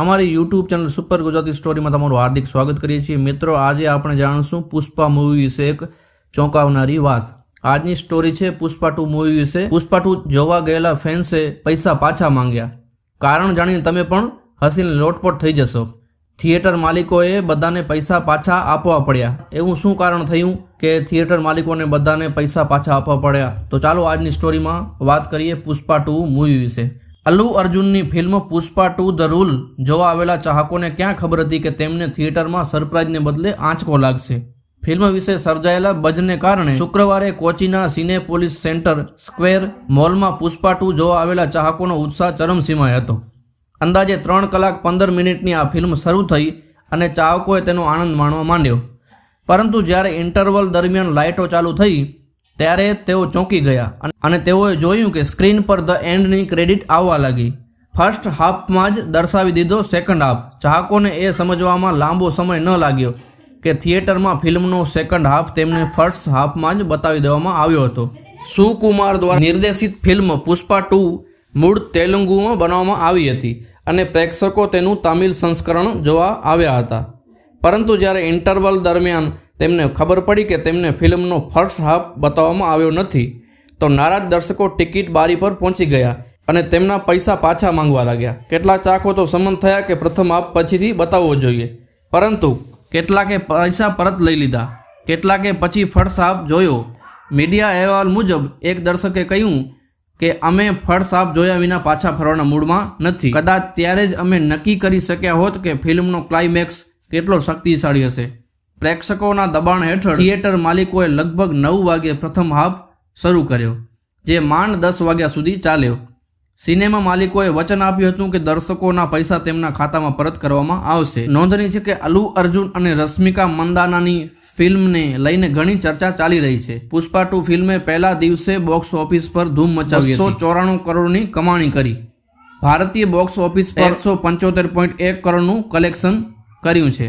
અમારી YouTube channel super Gujarati સ્ટોરીમાં તમારું હાર્દિક સ્વાગત કરીએ છીએ. મિત્રો, આજે આપણે જાણીશું પુષ્પા મૂવી વિશે એક ચોંકાવનારી વાત. આજની સ્ટોરી છે પુષ્પા ટુ મૂવી વિશે. પુષ્પા ટુ જોવા ગયેલા ફેન્સે પૈસા પાછા માંગ્યા. કારણ જાણીને તમે પણ હસીને લોટપોટ થઈ જશો. થિયેટર માલિકોએ બધાને પૈસા પાછા આપવા પડ્યા. એવું શું કારણ થયું કે થિયેટર માલિકોને બધાને પૈસા પાછા આપવા પડ્યા? તો ચાલો આજની સ્ટોરીમાં વાત કરીએ પુષ્પા ટુ મૂવી વિશે. Allu અર્જુનની film Pushpa two the rule જોવા આવેલા ચાહકોને ક્યાં ખબર હતી કે તેમને થિયેટરમાં સરપ્રાઇઝને બદલે આંચકો લાગશે? ફિલ્મ વિશે સર્જાયેલા બજને કારણે શુક્રવારે કોચીના સિનેપોલિસ સેન્ટર સ્ક્વેર મોલમાં પુષ્પા ટુ જોવા આવેલા ચાહકોનો ઉત્સાહ ચરમસીમાએ હતો. અંદાજે ત્રણ કલાક પંદર મિનિટની આ ફિલ્મ શરૂ થઈ અને ચાહકોએ તેનો આનંદ માણવા માંડ્યો. પરંતુ જ્યારે ઇન્ટરવલ દરમિયાન લાઇટો ચાલુ થઈ ત્યારે તેઓ ચોંકી ગયા અને- તેઓએ જોયું કે સ્ક્રીન પર ધ એન્ડની ક્રેડિટ આવવા લાગી. ફર્સ્ટ હાફમાં જ દર્શાવી દીધો સેકન્ડ હાફ. ચાહકોને એ સમજવામાં લાંબો સમય ન લાગ્યો કે થિયેટરમાં ફિલ્મનો સેકન્ડ હાફ તેમને ફર્સ્ટ હાફમાં જ બતાવી દેવામાં આવ્યો હતો. સુકુમાર દ્વારા નિર્દેશિત ફિલ્મ પુષ્પા ટુ મૂળ તેલુગુમાં બનાવવામાં આવી હતી અને પ્રેક્ષકો તેનું તામિલ સંસ્કરણ જોવા આવ્યા હતા. પરંતુ જ્યારે ઇન્ટરવલ દરમિયાન તેમને ખબર પડી કે તેમને ફિલ્મનો ફર્સ્ટ હાફ બતાવવામાં આવ્યો નથી, તો નારાજ દર્શકો ટિકિટ બારી પર પહોંચી ગયા અને તેમના પૈસા પાછા માંગવા લાગ્યા. કેટલાક ચાખો તો સંમત થયા કે પ્રથમ હાફ પછીથી બતાવવો જોઈએ. પરંતુ કેટલાકે પૈસા પરત લઈ લીધા, કેટલાકે પછી ફર્સ્ટ હાફ જોયો. મીડિયા અહેવાલ મુજબ એક દર્શકે કહ્યું કે અમે ફર્સ્ટ હાફ જોયા વિના પાછા ફરવાના મૂડમાં નથી. કદાચ ત્યારે જ અમે નક્કી કરી શક્યા હોત કે ફિલ્મનો ક્લાઇમેક્સ કેટલો શક્તિશાળી હશે. પ્રેક્ષકોના દબાણ હેઠળ થિયેટર માલિકોએ લગભગ નવ વાગ્યે પ્રથમ હાફ શરૂ કર્યો જે માંડ દસ વાગ્યા સુધી ચાલ્યો. સિનેમા માલિકોએ વચન આપ્યું હતું કે દર્શકોના પૈસા તેમના ખાતામાં પરત કરવામાં આવશે. નોંધની છે કે અલ્લુ અર્જુન અને રશ્મિકા મંદાનાની ફિલ્મને લઈને ઘણી ચર્ચા ચાલી રહી છે. પુષ્પા ટુ ફિલ્મે પહેલા દિવસે બોક્સ ઓફિસ પર ધૂમ મચાવી બસો ચોરાણું કરોડની કમાણી કરી. ભારતીય બોક્સ ઓફિસ પર એકસો પંચોતેર પોઈન્ટ એક કરોડનું કલેક્શન કર્યું છે.